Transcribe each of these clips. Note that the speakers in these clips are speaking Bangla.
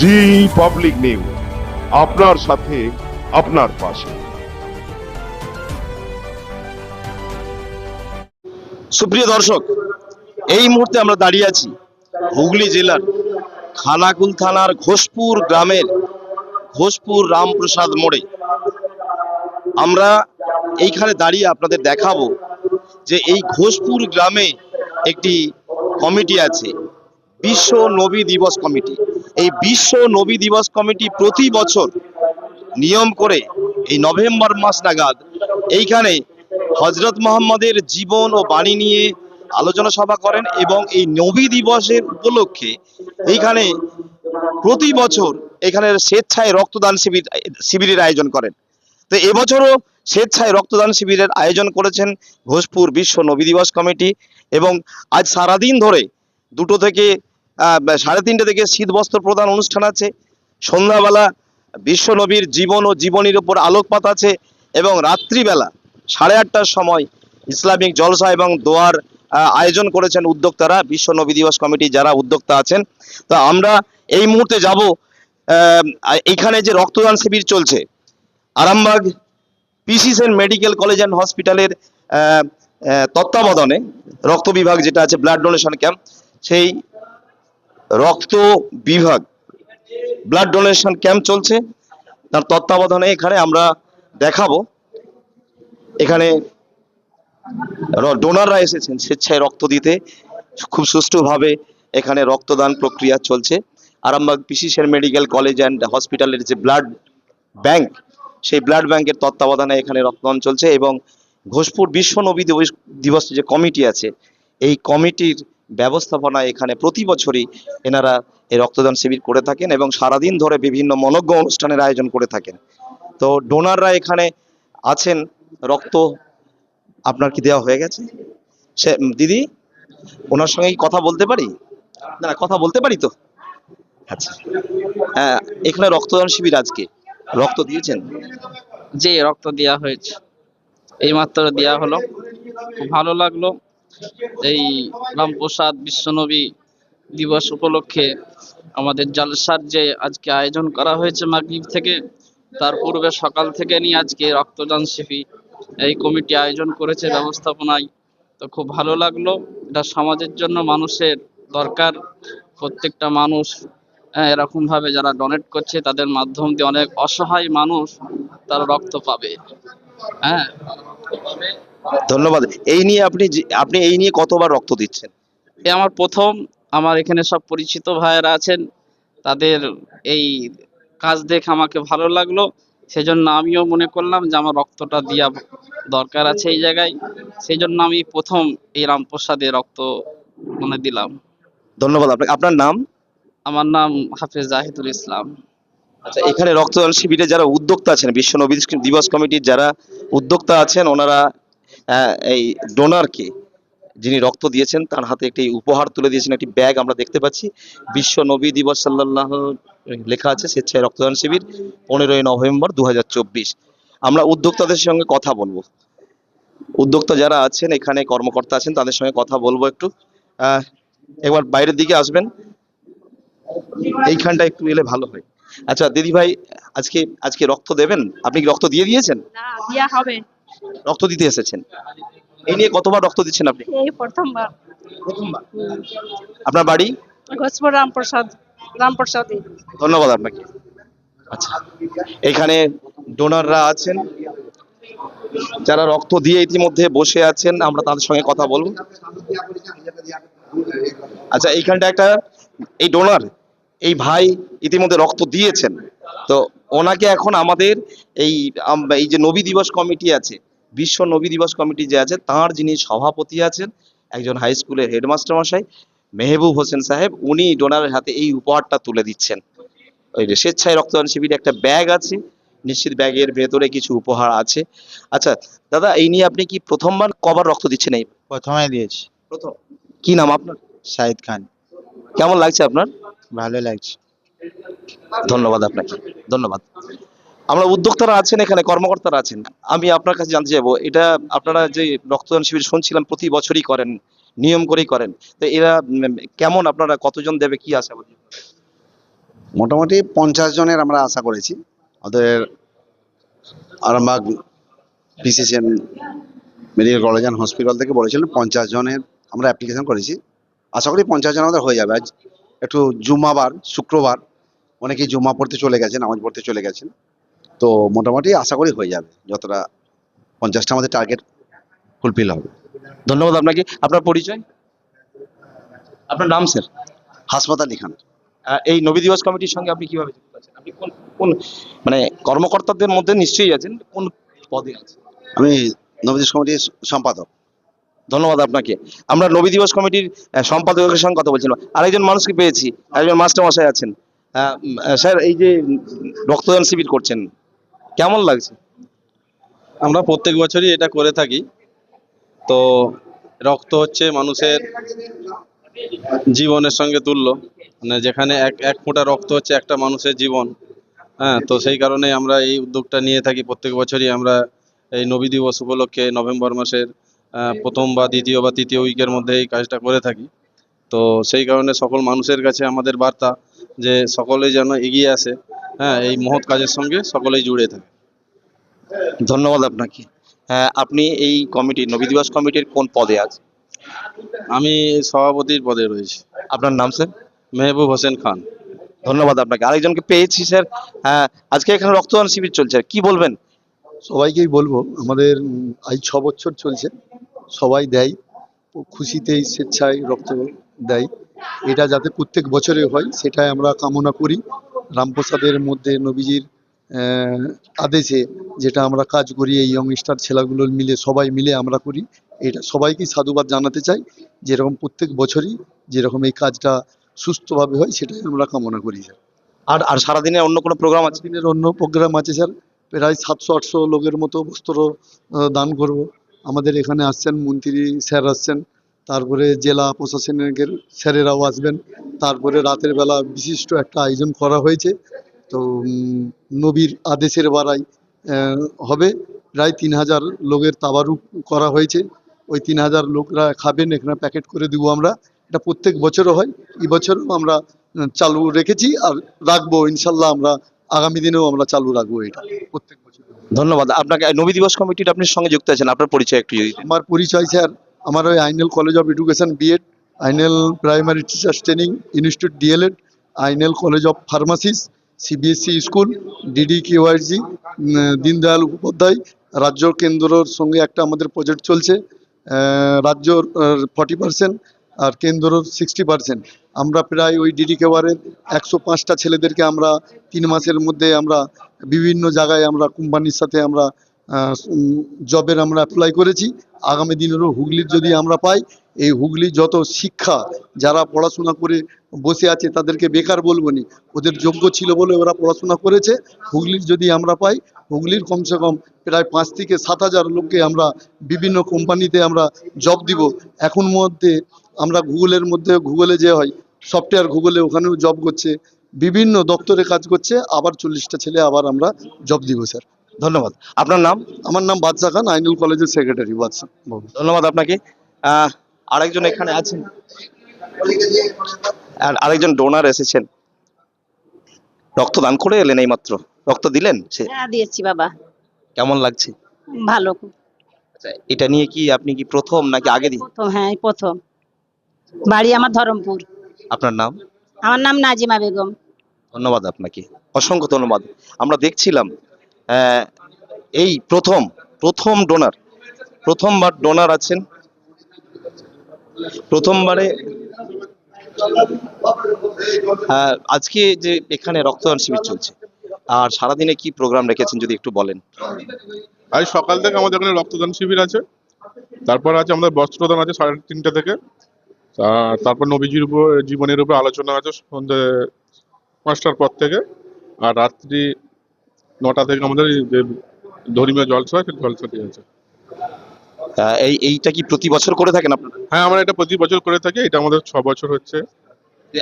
জি পাবলিক নিউজ, আপনার সাথে, আপনার পাশে। সুপ্রিয় দর্শক, এই মুহূর্তে আমরা দাঁড়িয়ে আছি হুগলি জেলার খানাকুল থানার ঘোষপুর গ্রামের ঘোষপুর রামপ্রসাদ মোড়ে। আমরা এইখানে দাঁড়িয়ে আপনাদের দেখাবো যে এই ঘোষপুর গ্রামে একটি কমিটি আছে, বিশ্ব নবী দিবস কমিটি। এই বিশ্ব নবী দিবস কমিটি প্রতি বছর নিয়ম করে এই নভেম্বর মাস নাগাদ এইখানে হজরত মোহাম্মদের জীবন ও বাণী নিয়ে আলোচনা সভা করেন এবং এই নবী দিবসের উপলক্ষে এইখানে প্রতি বছর এখানে স্বেচ্ছায় রক্তদান শিবির, শিবিরের আয়োজন করেন। তো এবছরও স্বেচ্ছায় রক্তদান শিবিরের আয়োজন করেছেন ঘোষপুর বিশ্ব নবী দিবস কমিটি এবং আজ সারাদিন ধরে দুটো থেকে সাড়ে তিনটে থেকে শীত বস্ত্র প্রদান অনুষ্ঠান আছে। সন্ধ্যাবেলা বিশ্ব নবীর জীবন ও জীবনীর উপর আলোকপাত আছে এবং রাত্রিবেলা সাড়ে আটটার সময় ইসলামিক জলসা এবং দোয়ার আয়োজন করেছেন উদ্যোক্তারা, বিশ্ব নবী দিবস কমিটি যারা উদ্যোক্তা আছেন। তো আমরা এই মুহূর্তে যাব এইখানে যে রক্তদান শিবির চলছে, Arambagh PC Sen medical college and হসপিটালের তত্ত্বাবধানে রক্ত বিভাগ যেটা আছে, ব্লাড ডোনেশন ক্যাম্প, সেই রক্ত বিভাগ ব্লাড ডোনেশন ক্যাম্প চলছে। তার তত্ত্বাবধানে এখানে আমরা দেখাবো। এখানে ডোনাররা এসেছেন, স্বেচ্ছায় রক্ত দিতে। খুব সুষ্ঠুভাবে এখানে রক্তদান প্রক্রিয়া চলছে। আরামবাগ পিসিসের মেডিকেল কলেজ অ্যান্ড হসপিটালের যে ব্লাড ব্যাংক সেই ব্লাড ব্যাংকের তত্ত্বাবধানে এখানে রক্তদান চলছে এবং ঘোষপুর বিশ্ব নবী দিবস দিবস যে কমিটি আছে, এই কমিটির ব্যবস্থাপনা এখানে প্রতি বছরই এনারা এই রক্তদান শিবির করে থাকেন এবং সারাদিন ধরে বিভিন্ন মনজ্ঞ অনুষ্ঠানের আয়োজন করে থাকেন। তো ডোনাররা এখানে আছেন, রক্ত আপনার কি দেওয়া হয়ে গেছে? সে, দিদি, ওনার সঙ্গে কথা বলতে পারি? না, কথা বলতে পারি তো? আচ্ছা। হ্যাঁ এখানে রক্তদান শিবির আজকে। রক্ত দিয়েছেন? যে রক্ত দেওয়া হয়েছে। এইমাত্র দেওয়া হলো। ভালো লাগল। এই রামপ্রসাদ বিশ্বনবী দিবস উপলক্ষে আমাদের জলসার যে আজকে আয়োজন করা হয়েছে মাগরিব থেকে তার পূর্বে সকাল থেকে নিয়ে আজকে রক্তদান শিবির এই কমিটি আয়োজন করেছে ব্যবস্থাপনায়। তো খুব ভালো লাগল। এটা সমাজের জন্য মানুষের দরকার। প্রত্যেকটা মানুষ হ্যাঁ, এরকম ভাবে যারা ডোনেট করছে তাদের মাধ্যম দিয়ে অনেক অসহায় মানুষ তারা রক্ত পাবে। হ্যাঁ। ধন্যবাদ। এই নিয়ে আপনি আপনি এই নিয়ে কতবার রক্ত দিচ্ছেন? এ আমার প্রথম আমার এখানে সব পরিচিত ভাইয়েরা আছেন তাদের এই কাজ দেখে আমাকে ভালো লাগল সেজন্য আমিও মনে করলাম যে আমার রক্তটা দেওয়া দরকার আছে এই জায়গায় সেই জন্য আমি প্রথম এই রামপ্রসাদে রক্ত মানে দিলাম। ধন্যবাদ। আপনাকে আপনার নাম? আমার নাম হাফেজ জাহিদুল ইসলাম। আচ্ছা এখানে রক্তদান শিবিরে যারা উদ্যোক্তা আছেন, বিশ্ব নবী দিবস কমিটির যারা উদ্যোক্তা আছেন, ওনারা এই ডোনারকে যিনি রক্ত দিয়েছেন, তার হাতে একটি উপহার তুলে দিয়েছেন, একটি ব্যাগ আমরা দেখতে পাচ্ছি। বিশ্ব নবী দিবস সাল্লাহ লেখা আছে, স্বেচ্ছায় রক্তদান শিবির, পনেরোই নভেম্বর দু হাজার চব্বিশ। আমরা উদ্যোক্তাদের সঙ্গে কথা বলব। উদ্যোক্তা যারা আছেন, এখানে কর্মকর্তা আছেন, তাদের সঙ্গে কথা বলব একটু। একবার বাইরের দিকে আসবেন। এইখানটা একটু এলে ভালো হয়। আচ্ছা দিদি ভাই আজকে আজকে রক্ত দেবেন? আপনি কি রক্ত দিয়ে দিয়েছেন? না দিয়া হবে। রক্ত দিতে এসেছেন। এই নিয়ে কতবার রক্ত দিচ্ছেন আপনি? এই প্রথমবার। প্রথমবার। আপনার বাড়ি? ঘোষপুর রামপ্রসাদ রামপ্রসাদী। ধন্যবাদ আপনাকে। আচ্ছা এখানে ডোনাররা আছেন। যারা রক্ত দিয়ে ইতিমধ্যে বসে আছেন আমরা তাদের সঙ্গে কথা বলব। আচ্ছা এইখানটা একটা এই ডোনার এই ভাই ইতিমধ্যে রক্ত দিয়েছেন। তো ওনাকে এখন আমাদের এই এই যে নবী দিবস কমিটি আছে বিশ্ব নবী দিবস কমিটি যে আছে তার যিনি সভাপতি আছেন একজন হাই স্কুলের হেডমাস্টার মশাই মেহবুব হোসেন সাহেব উনি ডোনারের হাতে এই উপহারটা তুলে দিচ্ছেন। ওই যে স্বেচ্ছায় রক্তদান শিবিরে একটা ব্যাগ আছে নিশ্চিত ব্যাগের ভেতরে কিছু উপহার আছে। আচ্ছা দাদা এই নিয়ে আপনি কি প্রথমবার কবার রক্ত দিচ্ছেন এই? প্রথমে দিয়েছি। প্রথম। কি নাম আপনার? শাহিদ খান। কেমন লাগছে আপনার? ভালো লাগছে। ধন্যবাদ আপনাকে ধন্যবাদ। আমরা উদ্যোক্তারা আছেন এখানে কর্মকর্তারা আছেন। আমি আপনার কাছে জানতে চাইব এটা আপনারা যে রক্তদান শিবির শুনছিলাম প্রতি বছরই করেন নিয়ম করেই করেন। তো এরা কেমন আপনারা কতজন দেবে কি আশা মোটামুটি পঞ্চাশ জনের আমরা আশা করেছি। ওদের আরামবাগ পিসিসিএন মেডিকেল কলেজ অ্যান্ড হসপিটাল থেকে বলেছিলেন পঞ্চাশ জনের আমরা অ্যাপ্লিকেশন করেছি। আশা করি পঞ্চাশ জন আমাদের হয়ে যাবে। আজ একটু জুমাবার শুক্রবার অনেকেই জুমা পড়তে চলে গেছেন নামাজ পড়তে চলে গেছেন। তো মোটামুটি আশা করি হয়ে যাবে যতটা পঞ্চাশটা আমাদের টার্গেট ফুলফিল হবে। ধন্যবাদ আপনাকে। আপনার পরিচয়? আপনার নাম স্যার হাসপাতাল আহ, এই নবী দিবস কমিটির সঙ্গে আপনি কীভাবে যুক্ত আছেন? আপনি কোন কোন মানে কর্মকর্তাদের মধ্যে নিশ্চয়ই আছেন কোন পদে আছেন? আমি নবী দিবস কমিটির সম্পাদক। ধন্যবাদ আপনাকে। আমরা নবী দিবস কমিটির সম্পাদকের সঙ্গে কথা বলছিলাম। আরেকজন মানুষকে পেয়েছি একজন মাস্টার মশাই আছেন স্যার, এই যে রক্তদান শিবির করছেন, কেমন লাগছে? আমরা প্রত্যেক বছরই এটা করে থাকি। তো রক্ত হচ্ছে মানুষের জীবনের সঙ্গে তুল্য। মানে যেখানে এক এক ফোঁটা রক্ত হচ্ছে একটা মানুষের জীবন। হ্যাঁ তো সেই কারণে আমরা এই উদ্যোগটা নিয়ে থাকি। প্রত্যেক বছরই আমরা এই নবী দিবস উপলক্ষে নভেম্বর মাসের প্রথম বা দ্বিতীয় বা তৃতীয় উইকের মধ্যে এই কাজটা করে থাকি। তো সেই কারণে সকল মানুষের কাছে আমাদের বার্তা যে সকলেই যেন এগিয়ে আসে হ্যাঁ এই মহৎ কাজের সঙ্গে সকলেই জুড়ে থাকে। ধন্যবাদ আপনাকে। হ্যাঁ আপনি এই কমিটির নবী দিবস কমিটির কোন পদে আছেন? আমি সভাপতির পদে রয়েছি। আপনার নাম স্যার? মেহবুব হোসেন খান। ধন্যবাদ আপনাকে। আরেকজনকে পেয়েছি স্যার। হ্যাঁ আজকে এখানে রক্তদান শিবির চলছে। কি বলবেন? সবাইকেই বলব আমাদের আজ ছ বছর চলছে। সবাই দেয় খুশিতেই স্বেচ্ছায় রক্ত দেয়। এটা যাতে প্রত্যেক বছরে হয় সেটাই আমরা কামনা করি। রামপ্রসাদের মধ্যে নবীজির আদেশে যেটা আমরা কাজ করি এই ইয়ংস্টার ছেলেগুলো মিলে সবাই মিলে আমরা করি। এটা সবাইকেই সাধুবাদ জানাতে চাই যেরকম প্রত্যেক বছরই যেরকম এই কাজটা সুস্থভাবে হয় সেটাই আমরা কামনা করি স্যার। আর আর সারাদিনে অন্য কোনো প্রোগ্রাম আছে? দিনের অন্য প্রোগ্রাম আছে স্যার। প্রায় সাতশো আটশো লোকের মতো বস্ত্র দান করব। আমাদের এখানে আসছেন মন্ত্রী স্যার আসছেন, তারপরে জেলা প্রশাসনের স্যারেরাও আসবেন, তারপরে রাতের বেলা বিশিষ্ট একটা আয়োজন করা হয়েছে। তো নবীর আদেশের বাড়াই হবে। প্রায় তিন হাজার লোকের তাবারুক করা হয়েছে। ওই তিন হাজার লোকরা খাবেন, এখানে প্যাকেট করে দেবো আমরা। এটা প্রত্যেক বছরও হয়। এই বছরও আমরা চালু রেখেছি আর রাখব। ইনশাল্লাহ আমরা আগামী দিনেও আমরা চালু রাখব এটা প্রত্যেক ধন্যবাদ। আপনাকে নবী দিবস কমিটির আপনি সঙ্গে যুক্ত আছেন, আপনার পরিচয় একটু যদি আমার পরিচয় স্যার, আমার ওই আইনেল college of education BEd আইনেল primary teachers training, institute DElEd আইনেল college of pharmacies CBSE school DD কেওয়াইজি দীনদয়াল উপাধ্যায়, রাজ্য কেন্দ্রর সঙ্গে একটা আমাদের প্রজেক্ট চলছে রাজ্যর ফর্টি পার্সেন্ট আর কেন্দ্র সিক্সটি পার্সেন্ট আমরা প্রায় ওই ডিডি কেওয়ারের একশো পাঁচটা ছেলেদেরকে আমরা তিন মাসের মধ্যে আমরা বিভিন্ন জায়গায় আমরা কোম্পানির সাথে আমরা জবের আমরা অ্যাপ্লাই করেছি। আগামী দিনেরও হুগলির যদি আমরা পাই, এই হুগলি যত শিক্ষা, যারা পড়াশোনা করে বসে আছে তাদেরকে বেকার বলব নি, ওদের যোগ্য ছিল বলে ওরা পড়াশোনা করেছে। হুগলির যদি আমরা পাই, হুগলির কমসে কম প্রায় পাঁচ থেকে সাত হাজার লোককে আমরা বিভিন্ন কোম্পানিতে আমরা জব দিব। এখন মধ্যে আমরা গুগলের মধ্যে গুগলে যে হয় সফটওয়্যার গুগলে ওখানেও জব করছে বিভিন্ন দপ্তরে কাজ করছে আবার চল্লিশটা ছেলে আবার আমরা জব দিব স্যার। ধন্যবাদ। আপনার নাম? আমার নাম বাদশা খান আইনুল কলেজের সেক্রেটারি বাদশা ধন্যবাদ আপনাকে। আরেকজন এখানে আছেন? আর আরেকজন ডোনার এসেছেন। রক্তদান করে এলেন এই মাত্র রক্ত দিলেন সে? হ্যাঁ দিয়েছি বাবা। কেমন লাগছে? ভালো। আচ্ছা, এটা নিয়ে কি আপনি কি প্রথম নাকি আগে দিন প্রথম হ্যাঁ প্রথম। বাড়ি আমার ধরমপুর। আপনার নাম? আমার নাম নাজিমা বেগম। ধন্যবাদ আপনাকে। অসংখ্য ধন্যবাদ। আমরা দেখছিলাম এই প্রথম প্রথম ডোনার প্রথমবার ডোনার আছেন। প্রথমবারে আজকে যে এখানে রক্তদান শিবির চলছে আর সারাদিনে কি প্রোগ্রাম রেখেছেন যদি একটু বলেন? আজ সকাল থেকে আমাদের এখানে রক্তদান শিবির আছে। তারপর আছে আমাদের বস্ত্রদান আছে সাড়ে তিনটে থেকে। তারপর নবীজির উপর জীবনের উপর আলোচনা আছে সন্ধ্যে পাঁচটার পর থেকে। আর রাত্রি নটা থেকে আমাদের যে ধর্মীয় জলসা সেই জলসাটি আছে এই এইটা কি প্রতি বছর করে থাকেন আপনারা? হ্যাঁ আমরা এটা প্রতি বছর করে থাকি এটা আমাদের ছ বছর হচ্ছে।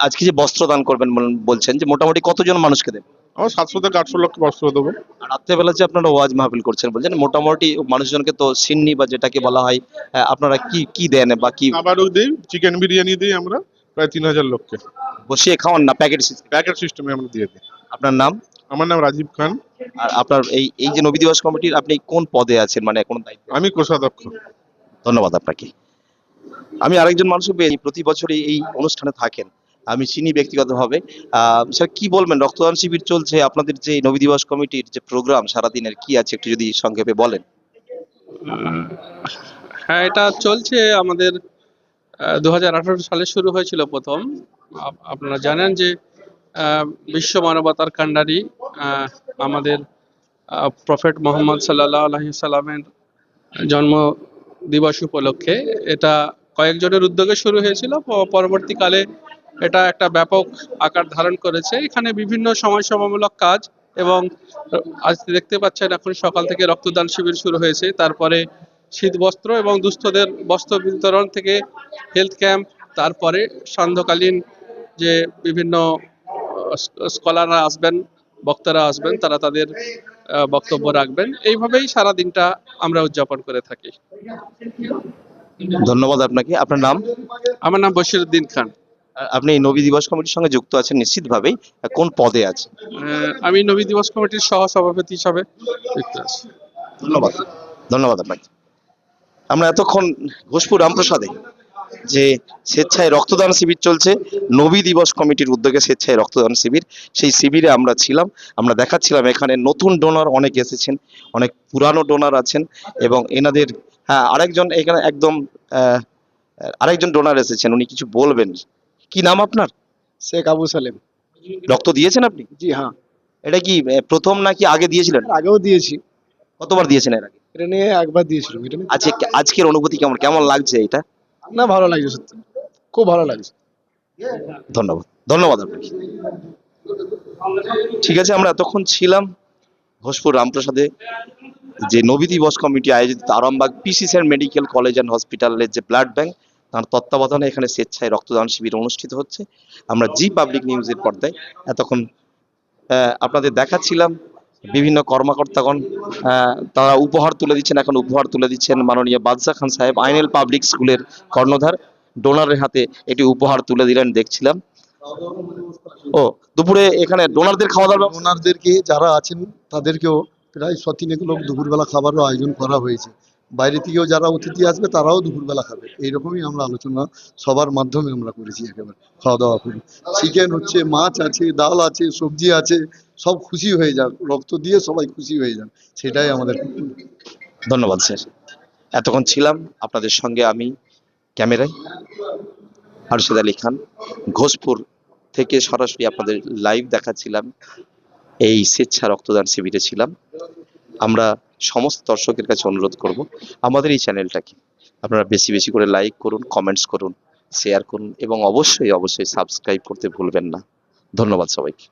আজকে যে বস্ত্র দান করবেন বল- বলছেন যে মোটামুটি কতজন মানুষকে দেবেন? আমরা সাতশো থেকে আটশো লক্ষ বস্ত্র দেবো। রাত্রেবেলা যে আপনারা ওয়াজ মাহফিল করছেন বলছেন মোটামুটি মানুষজনকে তো সিন্নি বা যেটাকে বলা হয় আপনারা কি কি দেন বা কি? খাবারও দিই চিকেন বিরিয়ানি দিই আমরা প্রায় তিন হাজার লোককে। বসিয়ে খাওয়ান না প্যাকেট সিস্টেম প্যাকেট সিস্টেমে আমরা দিয়ে দিই। আপনার নাম? আমার নাম রাজীব খান। আর আপনার এই এই যে নবী দিবস কমিটির আপনি কোন পদে আছেন? মানে কোন দায়িত্ব আমি কোষাধ্যক্ষ। ধন্যবাদ আপনাকে। আমি আরেকজন মানুষকে পেয়ে প্রতি বছরই এই অনুষ্ঠানে থাকেন। আমি চিনি ব্যক্তিগতভাবে। স্যার, কি বলবেন? রক্তদান শিবির চলছে, আপনাদের যে নবী দিবস কমিটির যে প্রোগ্রাম, সারাদিনের কি আছে একটু যদি সংক্ষেপে বলেন? হ্যাঁ এটা চলছে। আমাদের দু হাজার আঠারো সালে শুরু হয়েছিল প্রথম। আপ- আপনারা জানেন যে বিশ্ব মানবতার কাণ্ডারি আমাদের প্রফেট মোহাম্মদ সাল্লাহ আলহি সাল্লামের জন্ম দিবস উপলক্ষে। এটা কয়েকজনের উদ্যোগে শুরু হয়েছিল। পরবর্তীকালে এটা একটা ব্যাপক আকার ধারণ করেছে। এখানে বিভিন্ন সময় সমাজসেবামূলক কাজ এবং আজ দেখতে পাচ্ছেন এখন সকাল থেকে রক্তদান শিবির শুরু হয়েছে। তারপরে শীত বস্ত্র এবং দুস্থদের বস্ত্র বিতরণ থেকে হেলথ ক্যাম্প তারপরে সান্ধ্যকালীন যে বিভিন্ন স্কলাররা আসবেন বক্তারা আসবেন তারা তাদের বক্তব্য রাখবেন। এইভাবেই সারা দিনটা আমরা উদযাপন করে থাকি। ধন্যবাদ আপনাকে। আপনার নাম? আমার নাম বশির উদ্দিন খান। আপনি এই নবী দিবস কমিটির সঙ্গে যুক্ত আছেন নিশ্চিতভাবেই। কোন পদে আছেন আমি নবী দিবস কমিটির সহ সভাপতি হিসাবে যুক্ত আছি। ধন্যবাদ। ধন্যবাদ আপনাকে। আমরা এতক্ষণ ঘোষপুর রামপ্রসাদে যে স্বেচ্ছায় রক্তদান শিবির চলছে নবী দিবস কমিটির উদ্যোগে স্বেচ্ছায় রক্তদান শিবির সেই শিবিরে আমরা ছিলাম। আমরা দেখাচ্ছিলাম এখানে নতুন ডোনার অনেক এসেছেন অনেক পুরানো ডোনার আছেন এবং এনাদের হ্যাঁ আরেকজন এখানে একদম আহ, আরেকজন ডোনার এসেছেন উনি কিছু বলবেন। কি নাম আপনার? শেখ আবু সালেম। রক্ত দিয়েছেন আপনি? জি হ্যাঁ। এটা কি প্রথম নাকি আগে দিয়েছিলেন? আগেও দিয়েছি। কতবার দিয়েছেন এর আগে? এটা নিয়ে একবার দিয়েছিলাম এটা নিয়ে আজকে আজকের অনুভূতি কেমন কেমন লাগছে এটা? না ভালো লাগছে সত্যি। খুব ভালো লাগছে। ধন্যবাদ ধন্যবাদ আপনাকে। ঠিক আছে আমরা এতক্ষণ ছিলাম ঘোষপুর রামপ্রসাদে যে নবী দিবস কমিটি আয়োজিত আরামবাগ পিসিসিআর মেডিকেল কলেজ অ্যান্ড হসপিটালের যে ব্লাড ব্যাংক তার তত্ত্বাবধানে এখানে স্বেচ্ছায় রক্তদান শিবির অনুষ্ঠিত হচ্ছে। আমরা জি পাবলিক নিউজের পর্দায় এতক্ষণ আপনাদের দেখাচ্ছিলাম। বিভিন্ন কর্মকর্তাগণ তারা উপহার তুলে দিচ্ছেন, এখন উপহার তুলে দিচ্ছেন মাননীয় বাদশা খান সাহেব আইনেল পাবলিক স্কুলের কর্ণধার। ডোনারের হাতে এটি উপহার তুলে দিলেন, দেখছিলাম। ও, দুপুরে এখানে ডোনারদের খাওয়া দাওয়ার ব্যবস্থা- ওনারদেরকে যারা আছেন, তাদেরকেও প্রায় শতিনেক লোক দুপুরবেলা খাবারও আয়োজন করা হয়েছে। বাইরে থেকেও যারা অতিথি আসবে, তারাও দুপুরবেলা খাবে। এইরকমই আমরা আলোচনা সবার মাধ্যমে আমরা করেছি একেবারে খাওয়া দাওয়া করি। চিকেন হচ্ছে, মাছ আছে, ডাল আছে, সবজি আছে, সব খুশি হয়ে যান রক্ত দিয়ে সবাই খুশি হয়ে যান সেটাই আমাদের ধন্যবাদ, স্যার। এতক্ষণ ছিলাম আপনাদের সঙ্গে আমি, ক্যামেরায়। আরশেদ আলী খান, ঘোষপুর থেকে সরাসরি আপনাদের লাইভ দেখাচ্ছিলাম। এই স্বেচ্ছা রক্তদান শিবিরে ছিলাম। আমরা সমস্ত দর্শকের কাছে অনুরোধ করব, আমাদের এই চ্যানেলটাকে আপনারা বেশি বেশি করে লাইক করুন কমেন্টস করুন শেয়ার করুন এবং অবশ্যই অবশ্যই সাবস্ক্রাইব করতে ভুলবেন না। ধন্যবাদ সবাইকে।